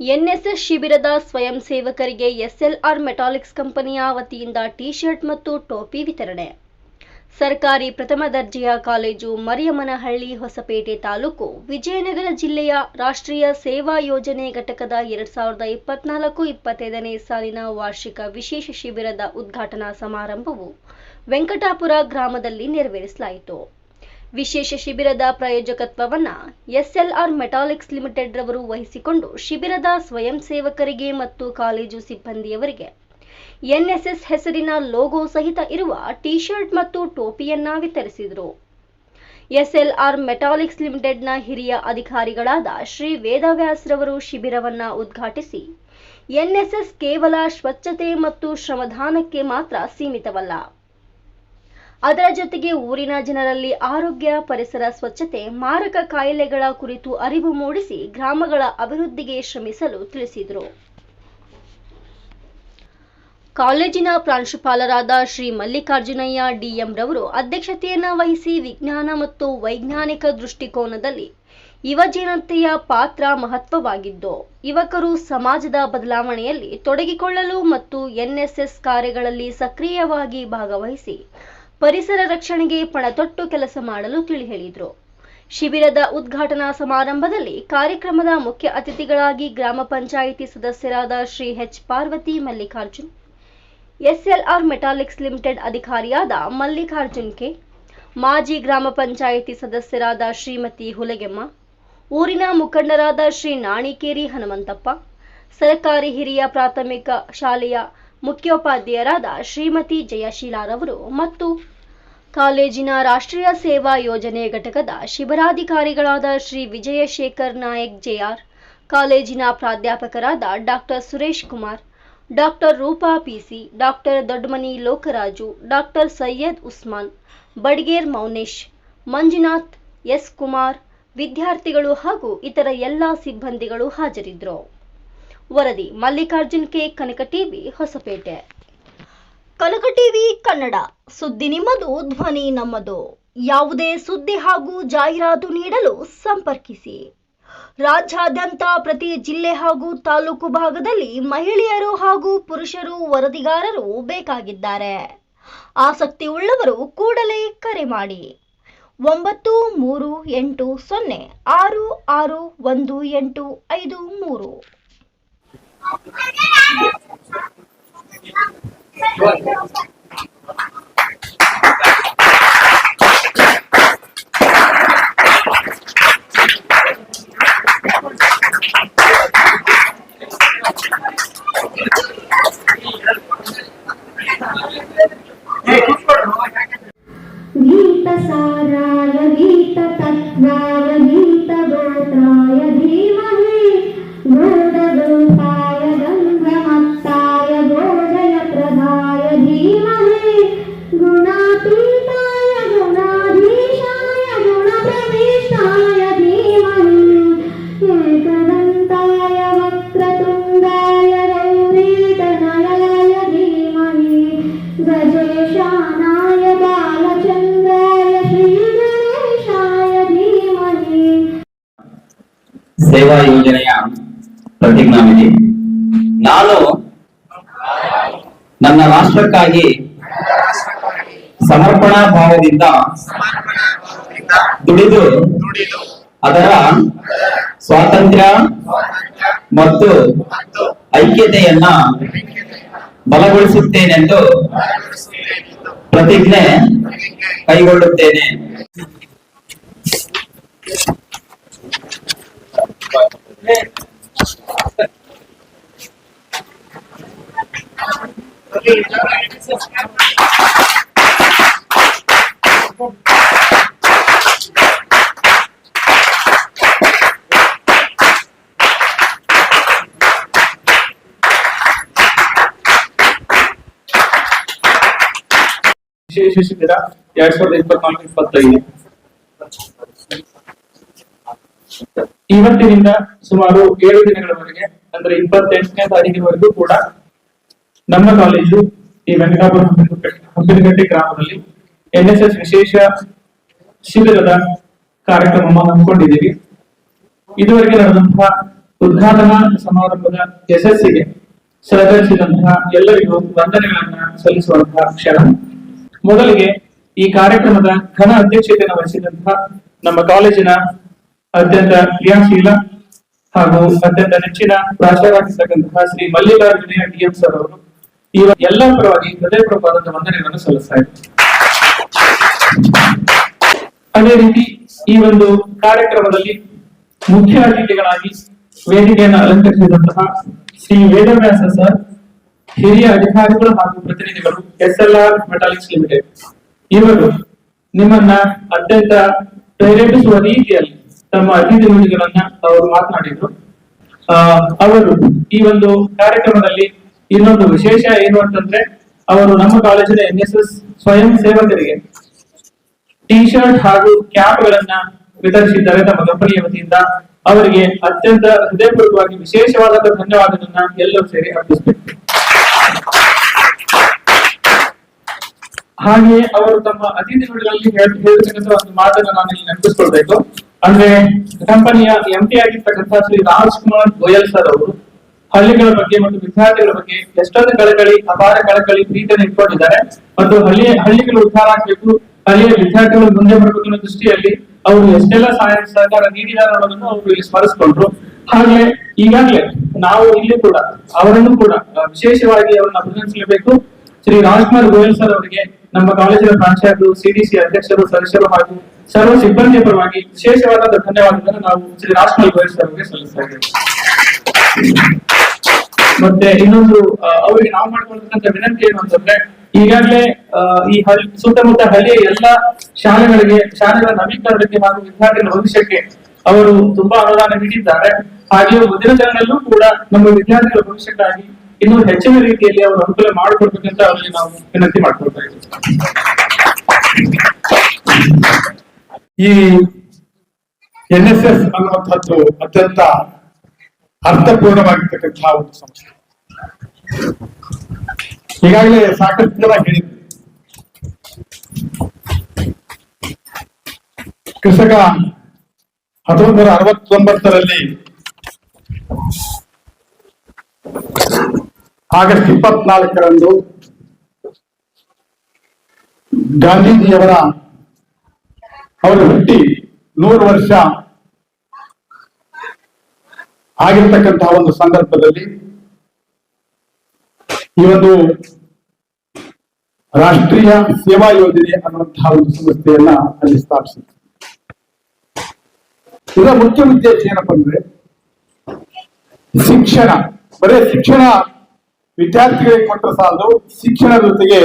NSS ಶಿಬಿರದ ಸ್ವಯಂ ಸೇವಕರಿಗೆ ಎಸ್ಎಲ್ಆರ್ ಮೆಟಾಲಿಕ್ಸ್ ಕಂಪನಿಯ ವತಿಯಿಂದ ಟಿ ಶರ್ಟ್ ಮತ್ತು ಟೋಪಿ ವಿತರಣೆ. ಸರ್ಕಾರಿ ಪ್ರಥಮ ದರ್ಜೆಯ ಕಾಲೇಜು ಮರಿಯಮ್ಮನಹಳ್ಳಿ, ಹೊಸಪೇಟೆ ತಾಲೂಕು, ವಿಜಯನಗರ ಜಿಲ್ಲೆಯ ರಾಷ್ಟ್ರೀಯ ಸೇವಾ ಯೋಜನೆ ಘಟಕದ ಎರಡ್ ಸಾವಿರದ ಇಪ್ಪತ್ನಾಲ್ಕು ಇಪ್ಪತ್ತೈದನೇ ಸಾಲಿನ ವಾರ್ಷಿಕ ವಿಶೇಷ ಶಿಬಿರದ ಉದ್ಘಾಟನಾ ಸಮಾರಂಭವು ವೆಂಕಟಾಪುರ ಗ್ರಾಮದಲ್ಲಿ ನೆರವೇರಿಸಲಾಯಿತು. ವಿಶೇಷ ಶಿಬಿರದ ಪ್ರಾಯೋಜಕತ್ವವನ್ನ ಎಸ್ಎಲ್ಆರ್ ಮೆಟಾಲಿಕ್ಸ್ ಲಿಮಿಟೆಡ್ ರವರು ವಹಿಸಿಕೊಂಡು ಶಿಬಿರದ ಸ್ವಯಂ ಸೇವಕರಿಗೆ ಮತ್ತು ಕಾಲೇಜು ಸಿಬ್ಬಂದಿಯವರಿಗೆ ಎನ್ಎಸ್ಎಸ್ ಹೆಸರಿನ ಲೋಗೋ ಸಹಿತ ಇರುವ ಟಿ ಶರ್ಟ್ ಮತ್ತು ಟೋಪಿಯನ್ನ ವಿತರಿಸಿದರು. ಎಸ್ಎಲ್ಆರ್ ಮೆಟಾಲಿಕ್ಸ್ ಲಿಮಿಟೆಡ್ನ ಹಿರಿಯ ಅಧಿಕಾರಿಗಳಾದ ಶ್ರೀ ವೇದವ್ಯಾಸ್ ರವರು ಶಿಬಿರವನ್ನ ಉದ್ಘಾಟಿಸಿ, ಎನ್ಎಸ್ಎಸ್ ಕೇವಲ ಸ್ವಚ್ಛತೆ ಮತ್ತು ಶ್ರಮದಾನಕ್ಕೆ ಮಾತ್ರ ಸೀಮಿತವಲ್ಲ. ಅದರ ಜೊತೆಗೆ ಊರಿನ ಜನರಲ್ಲಿ ಆರೋಗ್ಯ, ಪರಿಸರ ಸ್ವಚ್ಛತೆ, ಮಾರಕ ಕಾಯಿಲೆಗಳ ಕುರಿತು ಅರಿವು ಮೂಡಿಸಿ ಗ್ರಾಮಗಳ ಅಭಿವೃದ್ಧಿಗೆ ಶ್ರಮಿಸಲು ತಿಳಿಸಿದರು. ಕಾಲೇಜಿನ ಪ್ರಾಂಶುಪಾಲರಾದ ಶ್ರೀ ಮಲ್ಲಿಕಾರ್ಜುನಯ್ಯ ಡಿಎಂ ರವರು ಅಧ್ಯಕ್ಷತೆಯನ್ನು ವಹಿಸಿ ವಿಜ್ಞಾನ ಮತ್ತು ವೈಜ್ಞಾನಿಕ ದೃಷ್ಟಿಕೋನದಲ್ಲಿ ಯುವಜನತೆಯ ಪಾತ್ರ ಮಹತ್ವವಾಗಿದ್ದು, ಯುವಕರು ಸಮಾಜದ ಬದಲಾವಣೆಯಲ್ಲಿ ತೊಡಗಿಕೊಳ್ಳಲು ಮತ್ತು ಎನ್ಎಸ್ಎಸ್ ಕಾರ್ಯಗಳಲ್ಲಿ ಸಕ್ರಿಯವಾಗಿ ಭಾಗವಹಿಸಿ ಪರಿಸರ ರಕ್ಷಣೆಗೆ ಪಣತೊಟ್ಟು ಕೆಲಸ ಮಾಡಲು ತಿಳಿ ಹೇಳಿದರು ಶಿಬಿರದ ಉದ್ಘಾಟನಾ ಸಮಾರಂಭದಲ್ಲಿ ಕಾರ್ಯಕ್ರಮದ ಮುಖ್ಯ ಅತಿಥಿಗಳಾಗಿ ಗ್ರಾಮ ಪಂಚಾಯಿತಿ ಸದಸ್ಯರಾದ Shri H Parvathi Mallikarjun, SLR Metallics Limited ಅಧಿಕಾರಿಯಾದ Mallikarjun K, ಮಾಜಿ ಗ್ರಾಮ ಪಂಚಾಯಿತಿ ಸದಸ್ಯರಾದ ಶ್ರೀಮತಿ ಹುಲಗೆಮ್ಮ, ಊರಿನ ಮುಖಂಡರಾದ ಶ್ರೀ ನಾಣಿಕೇರಿ ಹನುಮಂತಪ್ಪ, ಸರ್ಕಾರಿ ಹಿರಿಯ ಪ್ರಾಥಮಿಕ ಶಾಲೆಯ ಮುಖ್ಯೋಪಾಧ್ಯಾಯರಾದ ಶ್ರೀಮತಿ ಜಯಶೀಲಾರವರು ಮತ್ತು ಕಾಲೇಜಿನ ರಾಷ್ಟ್ರೀಯ ಸೇವಾ ಯೋಜನೆ ಘಟಕದ ಶಿಬಿರಾಧಿಕಾರಿಗಳಾದ ಶ್ರೀ ವಿಜಯಶೇಖರ್ ನಾಯಕ್ ಜೆಆರ್, ಕಾಲೇಜಿನ ಪ್ರಾಧ್ಯಾಪಕರಾದ doctor Suresh Kumar, doctor Roopa PC, doctor Doddamani Lokaraju, doctor Syed Usman, Badiger Mounesh, Manjunath S Kumar, ವಿದ್ಯಾರ್ಥಿಗಳು ಹಾಗೂ ಇತರ ಎಲ್ಲ ಸಿಬ್ಬಂದಿಗಳು ಹಾಜರಿದ್ದರು. ವರದಿ Mallikarjun K Kanaka TV, Hosapete. Kanaka TV Kannada. ಸುದ್ದಿ ನಿಮ್ಮದು, ಧ್ವನಿ ನಮ್ಮದು. ಯಾವುದೇ ಸುದ್ದಿ ಹಾಗೂ ಜಾಹೀರಾತು ನೀಡಲು ಸಂಪರ್ಕಿಸಿ. ರಾಜ್ಯಾದ್ಯಂತ ಪ್ರತಿ ಜಿಲ್ಲೆ ಹಾಗೂ ತಾಲೂಕು ಭಾಗದಲ್ಲಿ ಮಹಿಳೆಯರು ಹಾಗೂ ಪುರುಷರು ವರದಿಗಾರರು ಬೇಕಾಗಿದ್ದಾರೆ. ಆಸಕ್ತಿ ಉಳ್ಳವರು ಕೂಡಲೇ ಕರೆ ಮಾಡಿ. ಒಂಬತ್ತು ಮೂರು ಎಂಟು ಸೊನ್ನೆ ಆರು ಆರು ಒಂದು ಎಂಟು ಐದು ಮೂರು. गीतसाराय गीततत्त्वाय ಸೇವಾ ಯೋಜನೆಯ ಪ್ರತಿಜ್ಞಾವಿಧಿ ನಾನು ನನ್ನ ರಾಷ್ಟ್ರಕ್ಕಾಗಿ ಸಮರ್ಪಣಾ ಭಾವದಿಂದ ದುಡಿದು ಅದರ ಸ್ವಾತಂತ್ರ್ಯ ಮತ್ತು ಐಕ್ಯತೆಯನ್ನ ಬಲಗೊಳಿಸುತ್ತೇನೆಂದು ಪ್ರತಿಜ್ಞೆ ಕೈಗೊಳ್ಳುತ್ತೇನೆ. ವಿಶೇಷ ಶಿಬಿರ ಎರಡ್ ಸಾವಿರದ ಇಪ್ಪತ್ನಾಲ್ಕು ಇಪ್ಪತ್ತೈದು ಇವತ್ತಿನಿಂದ ಸುಮಾರು ಏಳು ದಿನಗಳವರೆಗೆ, ಅಂದ್ರೆ ಇಪ್ಪತ್ತೆಂಟನೇ ತಾರೀಕಿನವರೆಗೂ ಕೂಡ ನಮ್ಮ ಕಾಲೇಜು ಈ ವೆಂಕಟಾಪುರ ಹಂಪಿನಗಟ್ಟೆ ಗ್ರಾಮದಲ್ಲಿ ಎನ್ ಎಸ್ ಎಸ್ ವಿಶೇಷ ಶಿಬಿರದ ಕಾರ್ಯಕ್ರಮ ಹಮ್ಮಿಕೊಂಡಿದ್ದೀವಿ. ಇದುವರೆಗೆ ನಡೆದಂತಹ ಉದ್ಘಾಟನಾ ಸಮಾರಂಭದ ಯಶಸ್ಸಿಗೆ ಸಹಕರಿಸಿದಂತಹ ಎಲ್ಲರಿಗೂ ವಂದನೆಗಳನ್ನ ಸಲ್ಲಿಸುವಂತಹ ಕ್ಷಣ. ಮೊದಲಿಗೆ ಈ ಕಾರ್ಯಕ್ರಮದ ಘನ ಅಧ್ಯಕ್ಷತೆಯನ್ನು ವಹಿಸಿದಂತಹ ನಮ್ಮ ಕಾಲೇಜಿನ ಅತ್ಯಂತ ಕ್ರಿಯಾಶೀಲ ಹಾಗೂ ಅತ್ಯಂತ ನೆಚ್ಚಿನ ಪ್ರಾಚಾರ್ಯರಾಗಿರ್ತಕ್ಕಂತಹ ಶ್ರೀ ಮಲ್ಲಿಕಾರ್ಜುನ ಡಿಎಂ ಸರ್ ಅವರು ಈ ಎಲ್ಲ ಪರವಾಗಿ ಹೃದಯಪೂರ್ವಕವಾದಂತಹ ವಂದನೆಗಳನ್ನು ಸಲ್ಲಿಸ್ತಾ ಅದೇ ರೀತಿ ಈ ಒಂದು ಕಾರ್ಯಕ್ರಮದಲ್ಲಿ ಮುಖ್ಯ ಅತಿಥಿಗಳಾಗಿ ವೇದಿಕೆಯನ್ನು ಅಲಂಕರಿಸಿದಂತಹ ಶ್ರೀ ವೇದವ್ಯಾಸ ಸರ್, ಹಿರಿಯ ಅಧಿಕಾರಿಗಳು ಹಾಗೂ ಪ್ರತಿನಿಧಿಗಳು S L R metallics limited. ಇವರು ನಿಮ್ಮನ್ನ ಅತ್ಯಂತ ಪ್ರೇರೇಪಿಸುವ ರೀತಿಯಲ್ಲಿ ತಮ್ಮ ಅತಿಥಿ ಮಂಡಿಗಳನ್ನ ಅವರು ಮಾತನಾಡಿದ್ರು. ಅವರು ಈ ಒಂದು ಕಾರ್ಯಕ್ರಮದಲ್ಲಿ ಇನ್ನೊಂದು ವಿಶೇಷ ಏನು ಅಂತಂದ್ರೆ, ಅವರು ನಮ್ಮ ಕಾಲೇಜಿನ ಎನ್ ಎಸ್ ಎಸ್ ಸ್ವಯಂ ಸೇವಕರಿಗೆ ಟಿ ಶರ್ಟ್ ಹಾಗೂ ಕ್ಯಾಪ್ ಗಳನ್ನ ವಿತರಿಸಿದ್ದಾರೆ ತಮ್ಮ ಕಂಪನಿಯ ವತಿಯಿಂದ. ಅವರಿಗೆ ಅತ್ಯಂತ ಹೃದಯಪೂರ್ವಕವಾಗಿ ವಿಶೇಷವಾದ ಧನ್ಯವಾದಗಳನ್ನ ಎಲ್ಲರೂ ಸೇರಿ ಅರ್ಪಿಸಬೇಕು. ಹಾಗೆಯೇ ಅವರು ತಮ್ಮ ಅತಿಥಿಗಳಲ್ಲಿ ಹೇಳ್- ಹೇಳಿರ್ತಕ್ಕಂಥ ಒಂದು ಮಾತನ್ನ ನಾನು ಇಲ್ಲಿ ನೆನಪಿಸ್ಕೊಳ್ಬೇಕು ಅಂದ್ರೆ ಕಂಪನಿಯ ಎಂ ಟಿ ಆಗಿರ್ತಕ್ಕಂಥ ಶ್ರೀ ರಾಜ್ಕುಮಾರ್ ಗೋಯಲ್ ಸರ್ ಅವರು ಹಳ್ಳಿಗಳ ಬಗ್ಗೆ ಮತ್ತು ವಿದ್ಯಾರ್ಥಿಗಳ ಬಗ್ಗೆ ಎಷ್ಟೊಂದು ಕಳಕಳಿ, ಅಪಾರ ಕಳಕಳಿ ಪ್ರೀತಿಯನ್ನು ಇಟ್ಕೊಂಡಿದ್ದಾರೆ. ಮತ್ತು ಹಳ್ಳಿ, ಹಳ್ಳಿಗಳು ಉದ್ಧಾರ ಆಗ್ಬೇಕು, ಹಳ್ಳಿಯ ವಿದ್ಯಾರ್ಥಿಗಳು ಮುಂದೆ ಬರಬೇಕು ಅನ್ನೋ ದೃಷ್ಟಿಯಲ್ಲಿ ಅವರು ಎಷ್ಟೆಲ್ಲ ಸಹಾಯ ಸಹಕಾರ ನೀಡಿದ್ದಾರೆ ಅನ್ನೋದನ್ನು ಅವರು ಇಲ್ಲಿ ಸ್ಮರಿಸಿಕೊಂಡ್ರು. ಹಾಗೆ ಈಗಾಗಲೇ ನಾವು ಇಲ್ಲಿ ಕೂಡ, ಅವರನ್ನು ಕೂಡ ವಿಶೇಷವಾಗಿ ಅವರನ್ನು ಅಭಿನಂದಿಸಲೇಬೇಕು. ಶ್ರೀ ರಾಜ್ಕುಮಾರ್ ಗೋಯಲ್ ಸರ್ ಅವರಿಗೆ ನಮ್ಮ ಕಾಲೇಜಿನ ಪ್ರಾಂಶುಪಾಲರು ಸಿಡಿಸಿ ಅಧ್ಯಕ್ಷರು, ಸದಸ್ಯರು ಹಾಗೂ ಸರ್ವ ಸಿಬ್ಬಂದಿಯ ಪರವಾಗಿ ವಿಶೇಷವಾದ ಧನ್ಯವಾದಗಳನ್ನು ನಾವು ಶ್ರೀ ರಾಜ್ಕುಮಾರ್ ಗೋಯಲ್ ಸರ್ ಅವರಿಗೆ ಸಲ್ಲಿಸ್ತಾ ಮತ್ತೆ ಇನ್ನೊಂದು ಅವರಿಗೆ ನಾವು ಮಾಡ್ಕೊಳ್ತಕ್ಕಂಥ ವಿನಂತಿ ಏನು ಅಂತಂದ್ರೆ, ಈಗಾಗಲೇ ಈ ಹಳ್ಳಿ ಸುತ್ತಮುತ್ತ ಹಳ್ಳಿಯ ಎಲ್ಲ ಶಾಲೆಗಳಿಗೆ, ಶಾಲೆಗಳ ನವೀಕರಣಕ್ಕೆ ಹಾಗೂ ವಿದ್ಯಾರ್ಥಿಗಳ ಭವಿಷ್ಯಕ್ಕೆ ಅವರು ತುಂಬಾ ಅನುದಾನ ನೀಡಿದ್ದಾರೆ. ಹಾಗೆ ಮುಂದಿನ ದಿನಗಳಲ್ಲೂ ಕೂಡ ನಮ್ಮ ವಿದ್ಯಾರ್ಥಿಗಳ ಭವಿಷ್ಯಕ್ಕಾಗಿ ಇನ್ನೂ ಹೆಚ್ಚಿನ ರೀತಿಯಲ್ಲಿ ಅವರು ಅನುಕೂಲ ಮಾಡಿಕೊಡ್ಬೇಕಂತ ಅವರಿಗೆ ನಾವು ವಿನಂತಿ ಮಾಡ್ಕೊಳ್ತಾ ಇದ್ದೀವಿ. ಈ ಎನ್ ಎಸ್ ಎಸ್ ಅನ್ನುವಂಥದ್ದು ಅತ್ಯಂತ ಅರ್ಥಪೂರ್ಣವಾಗಿರ್ತಕ್ಕಂತಹ ಒಂದು ಸಂಸ್ಥೆ. ಈಗಾಗಲೇ ಸಾಕಷ್ಟು ಜನ ಹೇಳಿದ್ರು. ಕೃಷಕ ಹತ್ತೊಂಬತ್ತು ನೂರ ಅರವತ್ತೊಂಬತ್ತರಲ್ಲಿ ಆಗಸ್ಟ್ ಇಪ್ಪತ್ನಾಲ್ಕರಂದು ಗಾಂಧೀಜಿಯವರ ಅವರು ಹುಟ್ಟಿ ನೂರು ವರ್ಷ ಆಗಿರ್ತಕ್ಕಂತಹ ಒಂದು ಸಂದರ್ಭದಲ್ಲಿ ಈ ಒಂದು ರಾಷ್ಟ್ರೀಯ ಸೇವಾ ಯೋಜನೆ ಅನ್ನುವಂತಹ ಒಂದು ಸಂಸ್ಥೆಯನ್ನ ಅಲ್ಲಿ ಸ್ಥಾಪಿಸಿತು ಇದರ ಮುಖ್ಯ ಉದ್ದೇಶ ಏನಪ್ಪ ಅಂದ್ರೆ ಶಿಕ್ಷಣ, ಬರೇ ಶಿಕ್ಷಣ ವಿದ್ಯಾರ್ಥಿಗಳಿಗೆ ಕೊಟ್ಟರೆ ಸಾಲದು, ಶಿಕ್ಷಣದ ಜೊತೆಗೆ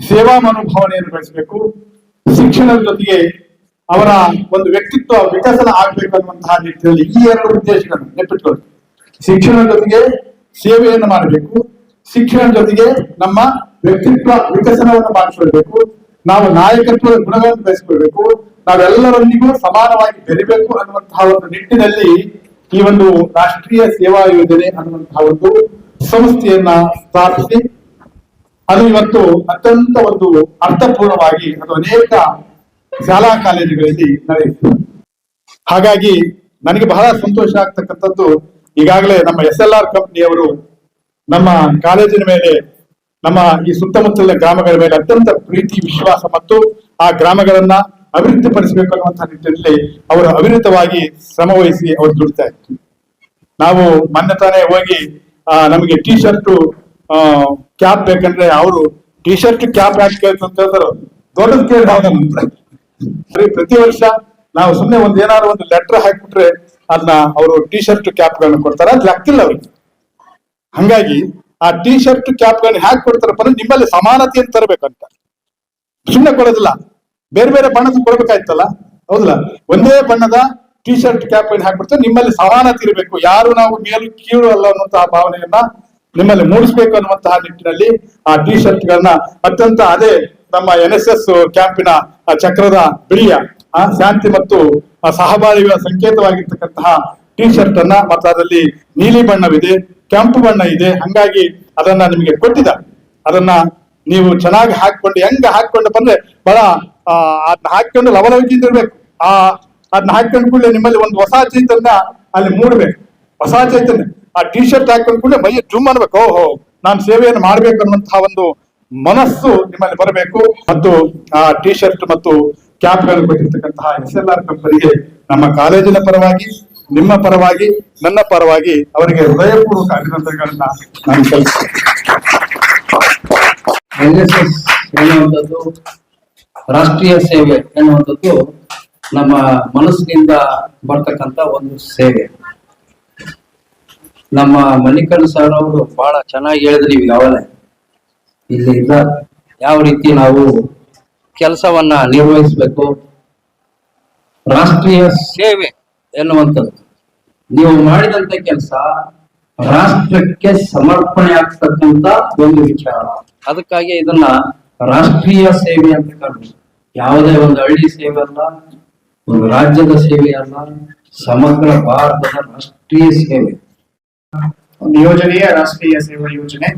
ಸೇವಾ ಮನೋಭಾವನೆಯನ್ನು ಬೆಳೆಸಬೇಕು. ಶಿಕ್ಷಣದ ಜೊತೆಗೆ ಅವರ ಒಂದು ವ್ಯಕ್ತಿತ್ವ ವಿಕಸನ ಆಗ್ಬೇಕು ಅನ್ನುವಂತಹ ನಿಟ್ಟಿನಲ್ಲಿ ಈ ಎರಡು ಉದ್ದೇಶಗಳನ್ನು ನೆನಪಿಟ್ಕೊಳ್ತೀವಿ ಶಿಕ್ಷಣದ ಜೊತೆಗೆ ಸೇವೆಯನ್ನು ಮಾಡಬೇಕು. ಶಿಕ್ಷಣದ ಜೊತೆಗೆ ನಮ್ಮ ವ್ಯಕ್ತಿತ್ವ ವಿಕಸನವನ್ನು ಮಾಡಿಸ್ಕೊಳ್ಬೇಕು ನಾವು ನಾಯಕತ್ವದ ಗುಣಗಳನ್ನು ಬೆಳೆಸಿಕೊಳ್ಬೇಕು. ನಾವೆಲ್ಲರೊಂದಿಗೂ ಸಮಾನವಾಗಿ ಬೆರಿಬೇಕು ಅನ್ನುವಂತಹ ಒಂದು ನಿಟ್ಟಿನಲ್ಲಿ ಈ ಒಂದು ರಾಷ್ಟ್ರೀಯ ಸೇವಾ ಯೋಜನೆ ಅನ್ನುವಂತಹ ಒಂದು ಸಂಸ್ಥೆಯನ್ನ ಸ್ಥಾಪಿಸಿ, ಅದು ಇವತ್ತು ಅತ್ಯಂತ ಒಂದು ಅರ್ಥಪೂರ್ಣವಾಗಿ ಅದು ಅನೇಕ ಶಾಲಾ ಕಾಲೇಜುಗಳಲ್ಲಿ ನಡೆಯುತ್ತೆ ಹಾಗಾಗಿ ನನಗೆ ಬಹಳ ಸಂತೋಷ ಆಗ್ತಕ್ಕಂಥದ್ದು, ಈಗಾಗಲೇ ನಮ್ಮ ಎಸ್ ಎಲ್ ಆರ್ ಕಂಪ್ನಿಯವರು ನಮ್ಮ ಕಾಲೇಜಿನ ಮೇಲೆ, ನಮ್ಮ ಈ ಸುತ್ತಮುತ್ತಲಿನ ಗ್ರಾಮಗಳ ಮೇಲೆ ಅತ್ಯಂತ ಪ್ರೀತಿ, ವಿಶ್ವಾಸ ಮತ್ತು ಆ ಗ್ರಾಮಗಳನ್ನ ಅಭಿವೃದ್ಧಿಪಡಿಸಬೇಕು ಅನ್ನುವಂತಹ ನಿಟ್ಟಿನಲ್ಲಿ ಅವರು ಅವಿರತವಾಗಿ ಶ್ರಮವಹಿಸಿ ಅವರು ದುಡಿತಾ ಇತ್ತು ನಾವು ಮೊನ್ನೆ ತಾನೇ ಹೋಗಿ ನಮಗೆ ಟಿ ಶರ್ಟ್ ಕ್ಯಾಪ್ ಬೇಕಂದ್ರೆ ಅವರು ಟಿ ಶರ್ಟ್ ಕ್ಯಾಪ್ ಯಾಕೆ ಕೇಳ್ತು ಅಂತ ಹೇಳಿದ್ರು ದೊಡ್ಡದು ಕೇಳಿ ಸರಿ, ಪ್ರತಿ ವರ್ಷ ನಾವು ಸುಮ್ಮನೆ ಒಂದ್ ಏನಾದ್ರು ಒಂದು ಲೆಟರ್ ಹಾಕ್ಬಿಟ್ರೆ ಅದನ್ನ ಅವರು ಟಿ ಶರ್ಟ್ ಕ್ಯಾಪ್ ಗಳನ್ನ ಕೊಡ್ತಾರೆ. ಅದು ಲೆಕ್ಕಿಲ್ಲ ಅವ್ರಿಗೆ ಹಂಗಾಗಿ ಆ ಟಿ ಶರ್ಟ್ ಕ್ಯಾಪ್ ಗಳನ್ನ ಹ್ಯಾಕ್ ಕೊಡ್ತಾರಪ್ಪ ಅಂದ್ರೆ ನಿಮ್ಮಲ್ಲಿ ಸಮಾನತೆಯನ್ನು ತರಬೇಕಂತ. ಸುಮ್ಮನೆ ಕೊಡೋದಿಲ್ಲ. ಬೇರೆ ಬೇರೆ ಬಣ್ಣದ ಕೊಡ್ಬೇಕಾಯ್ತಲ್ಲ? ಹೌದಲ್ಲ? ಒಂದೇ ಬಣ್ಣದ ಟಿ ಶರ್ಟ್ ಕ್ಯಾಪ್ ಏನು ಹಾಕ್ಬಿಡ್ತಾರೆ. ನಿಮ್ಮಲ್ಲಿ ಸಮಾನತೆ ಇರಬೇಕು. ಯಾರು ನಾವು ಮೇಲು ಕೀಳು ಅಲ್ಲ ಅನ್ನುವಂತಹ ಭಾವನೆಯನ್ನ ನಿಮ್ಮಲ್ಲಿ ಮೂಡಿಸ್ಬೇಕು ಅನ್ನುವಂತಹ ನಿಟ್ಟಿನಲ್ಲಿ ಆ ಟಿ ಶರ್ಟ್ ಗಳನ್ನ ಅತ್ಯಂತ ಅದೇ ನಮ್ಮ ಎನ್ ಎಸ್ ಎಸ್ ಕ್ಯಾಂಪಿನ ಚಕ್ರದ ಬಿಳಿಯ ಶಾಂತಿ ಮತ್ತು ಸಹಬಾಳ್ವೆಯ ಸಂಕೇತವಾಗಿರ್ತಕ್ಕಂತಹ ಟಿ ಶರ್ಟ್ ಅನ್ನ ಮತ್ತು ಅದರಲ್ಲಿ ನೀಲಿ ಬಣ್ಣವಿದೆ, ಕೆಂಪು ಬಣ್ಣ ಇದೆ. ಹಂಗಾಗಿ ಅದನ್ನ ನಿಮಗೆ ಕೊಟ್ಟಿದ ಅದನ್ನ ನೀವು ಚೆನ್ನಾಗಿ ಹಾಕೊಂಡು ಹೆಂಗ ಹಾಕೊಂಡು ಬಂದ್ರೆ ಬಹಳ ಅದನ್ನ ಹಾಕೊಂಡು ಲವಲವಿಕೆಯಿಂದ ಇರ್ಬೇಕು. ಆ ಅದನ್ನ ಹಾಕೊಂಡ್ ಕೂಡಲೇ ನಿಮ್ಮಲ್ಲಿ ಒಂದು ಹೊಸ ಚೈತನ್ಯ ಅಲ್ಲಿ ಮೂಡ್ಬೇಕು. ಹೊಸ ಚೈತನ್ಯ. ಆ ಟಿ ಶರ್ಟ್ ಹಾಕೊಂಡ್ ಕೂಡ ಮೈ ಜುಮ್ ಅನ್ಬೇಕು ಓಹೋ, ನಾನು ಸೇವೆಯನ್ನು ಮಾಡ್ಬೇಕು ಅನ್ನುವಂತಹ ಒಂದು ಮನಸ್ಸು ನಿಮ್ಮಲ್ಲಿ ಬರಬೇಕು. ಮತ್ತು ಆ ಟಿ ಶರ್ಟ್ ಮತ್ತು ಕ್ಯಾಪ್ಗಳು ಕೊಟ್ಟಿರ್ತಕ್ಕಂತಹ ಎಸ್ ಎಲ್ ಆರ್ ಕಂಪನಿಗೆ ನಮ್ಮ ಕಾಲೇಜಿನ ಪರವಾಗಿ, ನಿಮ್ಮ ಪರವಾಗಿ, ನನ್ನ ಪರವಾಗಿ ಅವರಿಗೆ ಹೃದಯಪೂರ್ವಕ ಅಭಿನಂದನೆಗಳನ್ನ ನಾನು ಸಲ್ಲಿಸ್ತೇನೆ ಎನ್ ಎಸ್ ಎನ್ನುವಂಥದ್ದು ರಾಷ್ಟ್ರೀಯ ಸೇವೆ ಎನ್ನುವಂಥದ್ದು ನಮ್ಮ ಮನಸ್ಸಿನಿಂದ ಬರ್ತಕ್ಕಂತ ಒಂದು ಸೇವೆ. ನಮ್ಮ ಮಲ್ಲಿಕರ್ಣ ಸರ್ ಅವರು ಬಹಳ ಚೆನ್ನಾಗಿ ಹೇಳಿದ್ರಿ ಯಾವಲೇ ಇಲ್ಲಿಂದ ಯಾವ ರೀತಿ ನಾವು ಕೆಲಸವನ್ನ ನಿರ್ವಹಿಸಬೇಕು. ರಾಷ್ಟ್ರೀಯ ಸೇವೆ ಎನ್ನುವಂಥದ್ದು. ನೀವು ಮಾಡಿದಂತ ಕೆಲಸ ರಾಷ್ಟ್ರಕ್ಕೆ ಸಮರ್ಪಣೆ ಆಗ್ತಕ್ಕಂತ ಒಂದು ವಿಚಾರ. ಅದಕ್ಕಾಗಿ ಇದನ್ನ ರಾಷ್ಟ್ರೀಯ ಸೇವೆ ಅಂತ ಕರೆದು ಯಾವುದೇ ಒಂದು ಹಳ್ಳಿ ಸೇವೆ ಅಲ್ಲ ಒಂದು ರಾಜ್ಯದ ಸೇವೆ ಅಲ್ಲ, ಸಮಗ್ರ ಭಾರತದ ರಾಷ್ಟ್ರೀಯ ಸೇವೆ. ಒಂದು ಯೋಜನೆಯೇ, ರಾಷ್ಟ್ರೀಯ ಸೇವಾ ಯೋಜನೆ.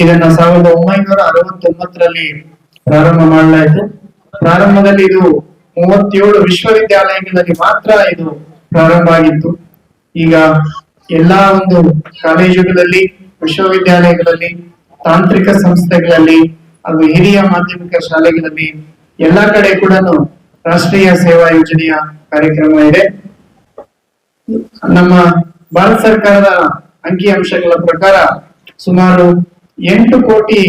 ಇದನ್ನ ಸಾವಿರದ ಒಂಬೈನೂರ ಅರವತ್ತೊಂಬತ್ತರಲ್ಲಿ ಪ್ರಾರಂಭ ಮಾಡಲಾಯಿತು ಪ್ರಾರಂಭದಲ್ಲಿ ಇದು ಮೂವತ್ತೇಳು ವಿಶ್ವವಿದ್ಯಾಲಯಗಳಲ್ಲಿ ಮಾತ್ರ ಇದು ಪ್ರಾರಂಭ ಆಗಿತ್ತು. ಈಗ ಎಲ್ಲಾ ಒಂದು ಕಾಲೇಜುಗಳಲ್ಲಿ, ವಿಶ್ವವಿದ್ಯಾಲಯಗಳಲ್ಲಿ, ತಾಂತ್ರಿಕ ಸಂಸ್ಥೆಗಳಲ್ಲಿ ಹಾಗೂ ಹಿರಿಯ ಮಾಧ್ಯಮಿಕ ಶಾಲೆಗಳಲ್ಲಿ ಎಲ್ಲಾ ಕಡೆ ಕೂಡ ರಾಷ್ಟ್ರೀಯ ಸೇವಾ ಯೋಜನೆಯ ಕಾರ್ಯಕ್ರಮ ಇದೆ. ನಮ್ಮ ಭಾರತ ಸರ್ಕಾರದ ಅಂಕಿ ಅಂಶಗಳ ಪ್ರಕಾರ ಸುಮಾರು ಎಂಟು ಕೋಟಿ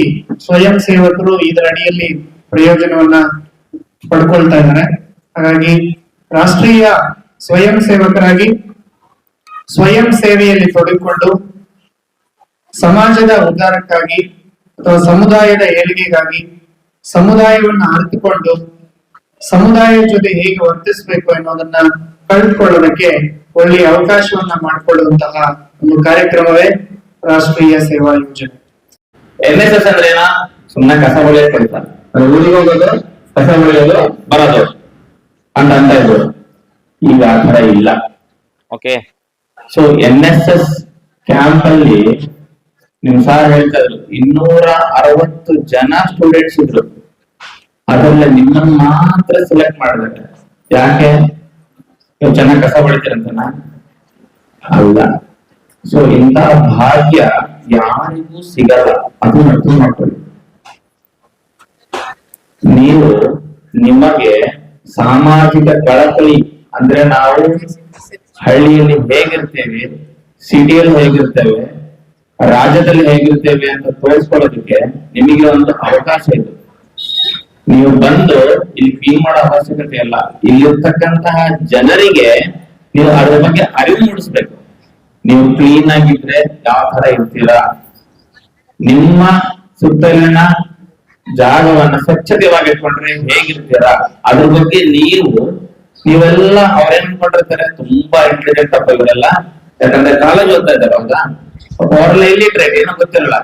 ಸ್ವಯಂ ಸೇವಕರು ಇದರ ಅಡಿಯಲ್ಲಿ ಪ್ರಯೋಜನವನ್ನ ಪಡ್ಕೊಳ್ತಾ ಇದ್ದಾರೆ. ಹಾಗಾಗಿ ರಾಷ್ಟ್ರೀಯ ಸ್ವಯಂ ಸೇವಕರಾಗಿ ಸ್ವಯಂ ಸೇವೆಯಲ್ಲಿ ತೊಡಗಿಕೊಂಡು ಸಮಾಜದ ಉದ್ಧಾರಕ್ಕಾಗಿ ಅಥವಾ ಸಮುದಾಯದ ಏಳಿಗೆಗಾಗಿ ಸಮುದಾಯವನ್ನ ಅರಿತುಕೊಂಡು ಸಮುದಾಯದ ಜೊತೆ ಹೇಗೆ ವರ್ತಿಸಬೇಕು ಅನ್ನೋದನ್ನ ಕಳೆದುಕೊಳ್ಳೋದಕ್ಕೆ ಒಳ್ಳೆಯ ಅವಕಾಶವನ್ನ ಮಾಡಿಕೊಳ್ಳುವಂತಹ ಒಂದು ಕಾರ್ಯಕ್ರಮವೇ ರಾಷ್ಟ್ರೀಯ ಸೇವಾ ಯೋಜನೆ. ಎನ್ ಎಸ್ ಎಸ್ ಅಂದ್ರೆ ಸುಮ್ಮನೆ ಕಸ ಬಳಿಯೋದ್ ಕೆಲಸ ಊರಿಗೆ ಹೋಗೋದು ಕಸ ಹೊಳೆಯೋದು ಬರೋದು. ಅಂತ ಅಂತ ಇದ್ರು ಈಗ ಆ ತರ ಇಲ್ಲ. Okay so N S S camp ಅಲ್ಲಿ ನಿಮ್ ಸಾರ್ ಹೇಳ್ತಾ ಇದ್ರು ಇನ್ನೂರ ಅರವತ್ತು ಜನ ಸ್ಟೂಡೆಂಟ್ಸ್ ಇದ್ರು. ಅದ್ರಲ್ಲಿ ನಿಮ್ಮನ್ನ ಮಾತ್ರ ಸೆಲೆಕ್ಟ್ ಮಾಡ್ಬೇಕು. ಯಾಕೆ? ನೀವು ಚೆನ್ನಾಗಿ ಕಸ ಬಳಿತೀರಂತನಾ ಅಲ್ಲ. ಸೊ ಇಂತಹ ಭಾಗ್ಯ ಯಾರಿಗೂ ಸಿಗಲ್ಲ. ಅದು ಅರ್ಥ ಮಾಡ್ಕೊಳ್ಳಿ. ನೀವು ನಿಮಗೆ ಸಾಮಾಜಿಕ ಕಳಕಳಿ ಅಂದ್ರೆ ನಾವು ಹಳ್ಳಿಯಲ್ಲಿ ಹೇಗಿರ್ತೇವೆ, ಸಿಟಿಯಲ್ಲಿ ಹೇಗಿರ್ತೇವೆ, ರಾಜ್ಯದಲ್ಲಿ ಹೇಗಿರ್ತೇವೆ ಅಂತ ತೋರಿಸ್ಕೊಳ್ಳೋದಕ್ಕೆ ನಿಮಗೆ ಒಂದು ಅವಕಾಶ ಇದೆ. ನೀವು ಬಂದು ಇಲ್ಲಿ ಕ್ಲೀನ್ ಮಾಡೋ ಅವಶ್ಯಕತೆ ಇಲ್ಲ. ಇಲ್ಲಿರ್ತಕ್ಕಂತಹ ಜನರಿಗೆ ನೀವು ಅದ್ರ ಬಗ್ಗೆ ಅರಿವು ಮೂಡಿಸ್ಬೇಕು. ನೀವು ಕ್ಲೀನ್ ಆಗಿದ್ರೆ ಯಾವ ತರ ಇರ್ತೀರಾ? ನಿಮ್ಮ ಸುತ್ತಲಿನ ಜಾಗವನ್ನ ಸ್ವಚ್ಛತೆವಾಗಿ ಇಟ್ಕೊಂಡ್ರೆ ಹೇಗಿರ್ತೀರಾ? ಅದ್ರ ಬಗ್ಗೆ ನೀವು, ನೀವೆಲ್ಲ ಅವ್ರೇನ್ ಮಾಡಿರ್ತಾರೆ ತುಂಬಾ ಇಂಟೆಲಿಜೆಂಟ್ ಅಪ್ಪ ಇವರೆಲ್ಲ. ಯಾಕಂದ್ರೆ ಕಾಲೇಜ್ ಓದ್ತಾ ಇದ್ದಾರೆ, ಹೌದಾ? ಅವರೆಲ್ಲ ಇಲ್ಲಿಟ್ರೇಟ್ ಏನೋ ಗೊತ್ತಿರಲ್ಲ.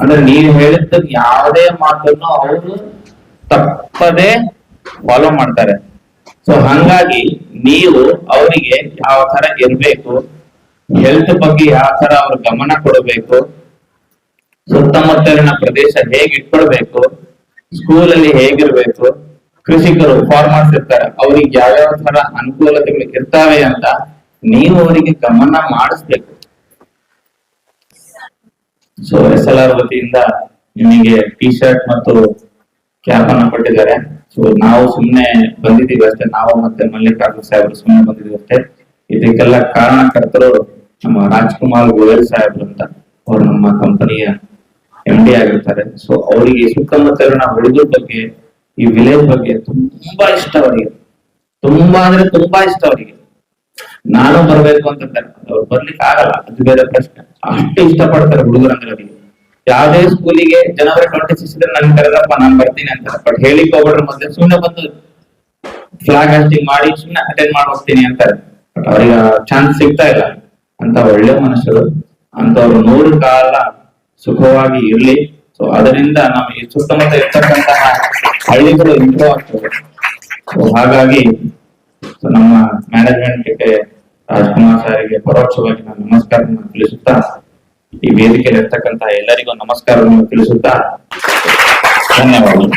ಅಂದ್ರೆ ನೀವು ಹೇಳಿದ್ದ ಯಾವುದೇ ಮಾತನ್ನು ಅವರು ತಪ್ಪದೆ ಫಾಲೋ ಮಾಡ್ತಾರೆ. ಸೊ ಹಂಗಾಗಿ ನೀವು ಅವರಿಗೆ ಯಾವ ತರ ಇರ್ಬೇಕು ಹೆಲ್ತ್ ಬಗ್ಗೆ ಯಾವ ತರ ಅವ್ರ ಗಮನ ಕೊಡಬೇಕು, ಸುತ್ತಮುತ್ತಲಿನ ಪ್ರದೇಶ ಹೇಗೆ ಇಟ್ಕೊಳ್ಬೇಕು ಸ್ಕೂಲಲ್ಲಿ ಹೇಗಿರ್ಬೇಕು, ಕೃಷಿಕರು ಫಾರ್ಮರ್ಸ್ ಇರ್ತಾರೆ, ಅವ್ರಿಗೆ ಯಾವ್ಯಾವ ತರ ಅನುಕೂಲತೆಗಳು ಇರ್ತಾವೆ ಅಂತ ನೀವು ಅವರಿಗೆ ಗಮನ ಮಾಡಿಸ್ಬೇಕು. ಸೊ ಎಸ್ ಎಲ್ ಆರ್ ವತಿಯಿಂದ ನಿಮಗೆ ಟಿ ಶರ್ಟ್ ಮತ್ತು ಕ್ಯಾಪ್ ಅನ್ನ ಕೊಟ್ಟಿದ್ದಾರೆ. ಸೊ ನಾವು ಸುಮ್ಮನೆ ಬಂದಿದ್ದೀವಿ ಅಷ್ಟೇ. ನಾವು ಮತ್ತೆ ಮಲ್ಲಿಕಾರ್ಜುನ ಸಾಹೇಬರು ಸುಮ್ಮನೆ ಬಂದಿದ್ದೀವಿ ಅಷ್ಟೇ. ಇದಕ್ಕೆಲ್ಲ ಕಾರಣಕರ್ತರು ನಮ್ಮ ರಾಜ್ಕುಮಾರ್ ಗೋಯಲ್ ಸಾಹೇಬ್ರು ಅಂತ ಅವ್ರು ನಮ್ಮ ಕಂಪನಿಯ ಎಂ ಡಿ ಆಗಿರ್ತಾರೆ. ಸೊ ಅವರಿಗೆ ಸುತ್ತಮುತ್ತಲಿನ ಹುಡುಗರ ಬಗ್ಗೆ, ಈ ವಿಲೇಜ್ ಬಗ್ಗೆ ತುಂಬಾ ಇಷ್ಟ ಅವರಿಗೆ. ತುಂಬಾ ಅಂದ್ರೆ ತುಂಬಾ ಇಷ್ಟ ಅವರಿಗೆ. ನಾನು ಬರ್ಬೇಕು ಅಂತ ಅವ್ರು ಬರ್ಲಿಕ್ಕೆ ಆಗಲ್ಲ ಅದು ಬೇರೆ ಪ್ರಶ್ನೆ. ಅಷ್ಟು ಇಷ್ಟಪಡ್ತಾರೆ ಹುಡುಗರಂದ್ರೆ ಅವರಿಗೆ. ಯಾವ್ದೇ ಸ್ಕೂಲಿಗೆ ಜನವರಿ ಟ್ವೆಂಟಿ ಸಿಕ್ಸ್ ಇದ್ರೆ ನನ್ ಕರೆದಪ್ಪ, ನಾನ್ ಬರ್ತೀನಿ ಅಂತ ಬಟ್ ಹೇಳಿಕ್ ಹೋಗ್ಬಿಟ್ರೆ ಮೊದ್ಲು. ಸುಮ್ನೆ ಬಂದು ಫ್ಲಾಗ್ ಹಾಸ್ಟಿಂಗ್ ಮಾಡಿ ಸುಮ್ಮನೆ ಅಟೆಂಡ್ ಮಾಡಿ ಹೋಗ್ತೀನಿ ಅಂತಾರೆ. ಬಟ್ ಅವ್ರಿಗೆ ಚಾನ್ಸ್ ಸಿಗ್ತಾ ಇಲ್ಲ. ಅಂತ ಒಳ್ಳೆ ಮನುಷ್ಯರು. ಅಂತವ್ರು ನೂರು ಕಾಲ ಸುಖವಾಗಿ ಇರ್ಲಿ. ಸೊ ಅದರಿಂದ ನಮಗೆ ಸುತ್ತಮುತ್ತ ಇರ್ತಕ್ಕಂತಹ ಹಳ್ಳಿಗಳು ಇಂಪ್ರೂವ್ ಆಗ್ತವೆ ಸೊ ಹಾಗಾಗಿ ಸೊ ನಮ್ಮ ಮ್ಯಾನೇಜ್ಮೆಂಟ್ ರಾಜ್ಕುಮಾರ್ ಸಾರಿಗೆ ಪರೋಕ್ಷವಾಗಿ ನಾನು ನಮಸ್ಕಾರ ತಿಳಿಸುತ್ತಾ ಈ ವೇದಿಕೆಯಲ್ಲಿರ್ತಕ್ಕಂತಹ ಎಲ್ಲರಿಗೂ ನಮಸ್ಕಾರವನ್ನು ತಿಳಿಸುತ್ತಾ ಧನ್ಯವಾದಗಳು.